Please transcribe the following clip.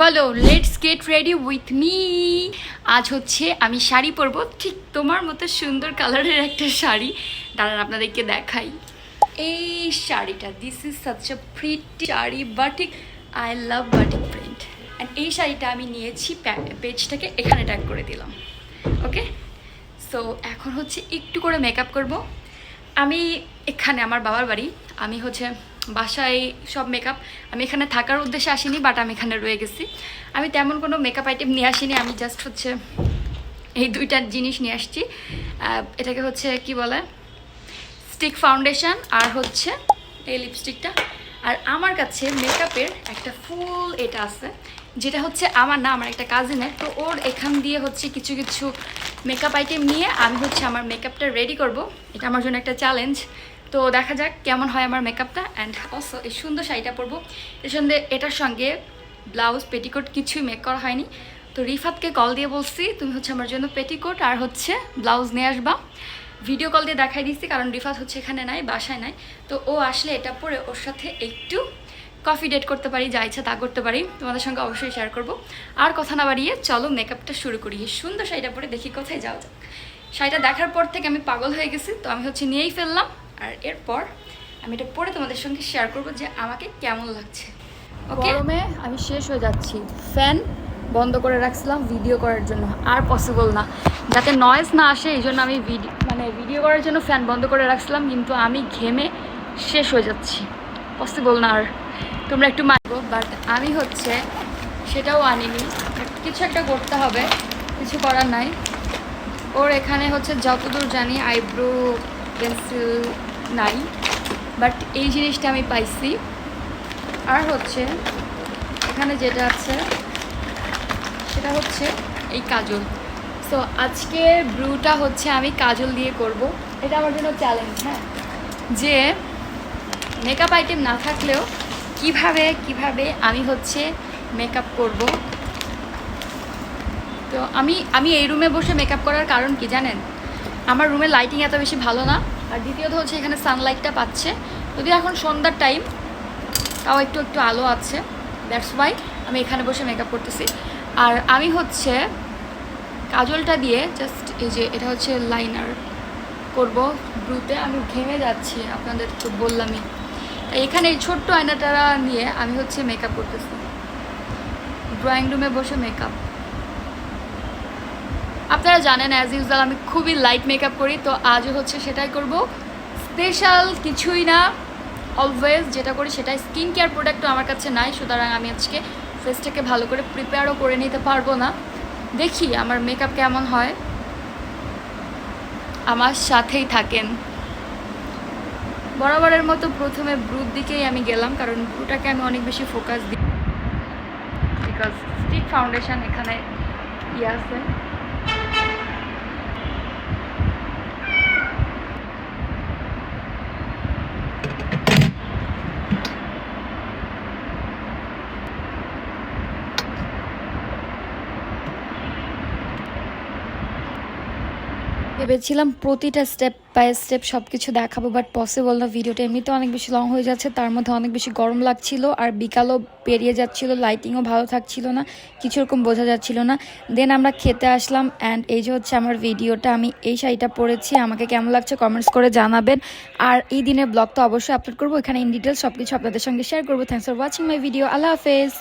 বলো let's get ready with me আজ হচ্ছে আমি শাড়ি পরবো, ঠিক তোমার মতো সুন্দর কালারের একটা শাড়ি। দাঁড়ান, আপনাদেরকে দেখাই। এই শাড়িটা this is such a pretty sari batik I love batik print and এই শাড়িটা আমি নিয়েছি পেজটাকে এখানে ট্যাগ করে দিলাম ওকে সো এখন হচ্ছে একটু করে মেকআপ করব। আমি এখানে, আমার বাবার বাড়ি, আমি হচ্ছে বাসায় সব মেকআপ আমি এখানে থাকার উদ্দেশ্যে আসিনি বাট আমি এখানে রয়ে গেছি। আমি তেমন কোনো মেকআপ আইটেম নিয়ে আসিনি, আমি জাস্ট হচ্ছে এই দুইটা জিনিস নিয়ে আসছি। এটাকে হচ্ছে কি বলে? স্টিক ফাউন্ডেশন আর হচ্ছে এই লিপস্টিকটা আর আমার কাছে মেকআপের একটা ফুল এটা আছে, যেটা হচ্ছে আমার না, আমার একটা কাজিনের তো ওর এখান দিয়ে হচ্ছে কিছু কিছু মেকআপ আইটেম নিয়ে আমি হচ্ছে আমার মেকআপটা রেডি করব। এটা আমার জন্য একটা চ্যালেঞ্জ তো দেখা যাক কেমন হয় আমার মেকআপটা অ্যান্ড অলসো এই সুন্দর শাড়িটা পরবো। এর সঙ্গে এটার সঙ্গে ব্লাউজ পেটিকোট কিছুই মেক করা হয়নি। তো রিফাতকে কল দিয়ে বলছি, তুমি হচ্ছে আমার জন্য পেটিকোট আর হচ্ছে ব্লাউজ নিয়ে আসবা। ভিডিও কল দিয়ে দেখাই দিচ্ছি, কারণ রিফাত হচ্ছে এখানে নাই, বাসায় নাই। তো ও আসলে এটা পরে ওর সাথে একটু কফি ডেট করতে পারি, যা ইচ্ছা তা করতে পারি। তোমাদের সঙ্গে অবশ্যই শেয়ার করব। আর কথা না বাড়িয়ে চলো মেকআপটা শুরু করি। সুন্দর শাড়িটা পরে দেখি কোথায় যাওয়া যাক। শাড়িটা দেখার পর থেকে আমি পাগল হয়ে গেছি, তো আমি হচ্ছে নিয়েই ফেললাম। আর এরপর আমি এটা পরে তোমাদের সঙ্গে শেয়ার করব যে আমাকে কেমন লাগছে। গরমে আমি শেষ হয়ে যাচ্ছি। ফ্যান বন্ধ করে রাখছিলাম ভিডিও করার জন্য। আর পসিবল না। যাতে নয়েজ না আসে, এই জন্য আমি ভিডিও মানে ভিডিও করার জন্য ফ্যান বন্ধ করে রাখছিলাম, কিন্তু আমি ঘেমে শেষ হয়ে যাচ্ছি। পসিবল না আর। তোমরা একটু মানবো বাট আমি হচ্ছে সেটাও আনিনি। কিছু একটা করতে হবে, কিছু করার নাই। ওর এখানে হচ্ছে যতদূর জানি আইব্রো পেন্সিল নাই বাট এই জিনিসটা আমি পাইছি। আর হচ্ছে, এখানে যেটা আছে, সেটা হচ্ছে এই কাজল। সো আজকে ব্রুটা হচ্ছে আমি কাজল দিয়ে করব। এটা আমার জন্য চ্যালেঞ্জ হ্যাঁ? যে মেকআপ আইটেম না থাকলেও কীভাবে কীভাবে আমি হচ্ছে মেকআপ করব। তো আমি আমি এই রুমে বসে মেকআপ করার কারণ কি জানেন? আমার রুমের লাইটিং এত বেশি ভালো না। আর দ্বিতীয়ত হচ্ছে এখানে সানলাইটটা পাচ্ছে। যদি এখন সন্ধ্যার টাইম তাও একটু একটু আলো আছে। দ্যাটস ওয়াই আমি এখানে বসে মেকআপ করতেছি। আর আমি হচ্ছে কাজলটা দিয়ে জাস্ট এই যে এটা হচ্ছে লাইনার করব ব্রুতে আমি ঘেমে যাচ্ছি, আপনাদের তো বললামই। তাই এখানে এই ছোট্ট আয়নাটা নিয়ে আমি হচ্ছে মেকআপ করতেছি। ড্রয়িং রুমে বসে মেকআপ আপনারা জানেন অ্যাজ ইউজুয়াল আমি খুবই লাইট মেকআপ করি, তো আজও হচ্ছে সেটাই করব। স্পেশাল কিছুই না অলওয়েজ যেটা করি সেটাই। স্কিন কেয়ার প্রোডাক্টও আমার কাছে নাই, সুতরাং আমি আজকে ফেসটাকে ভালো করে প্রিপেয়ারও করে নিতে পারব না। দেখি আমার মেকআপ কেমন হয়। আমার সাথেই থাকেন। বরাবরের মতো প্রথমে ব্রুর দিকেই আমি গেলাম, কারণ ব্রুটাকে আমি অনেক বেশি ফোকাস দিই বিকজ স্টিক ফাউন্ডেশন এখানে ইয়ে আছে। ভেবেছিলাম প্রতিটা স্টেপ বাই স্টেপ সব কিছু দেখাবো বাট পসিবল না। ভিডিওটা এমনিতে অনেক বেশি লং হয়ে যাচ্ছে, তার মধ্যে অনেক বেশি গরম লাগছিল, আর বিকালও পেরিয়ে যাচ্ছিল লাইটিংও ভালো থাকছিল না, কিছু রকম বোঝা যাচ্ছিল না। দেন আমরা খেতে আসলাম অ্যান্ড এই যে হচ্ছে আমার ভিডিওটা আমি এই শাড়িটা পরেছি, আমাকে কেমন লাগছে কমেন্টস করে জানাবেন। আর এই দিনের ব্লগ তো অবশ্যই আপলোড করব, এখানে ইন ডিটেলস সব কিছু আপনাদের সঙ্গে শেয়ার করব। Thanks for watching my video আল্লাহ হাফেজ।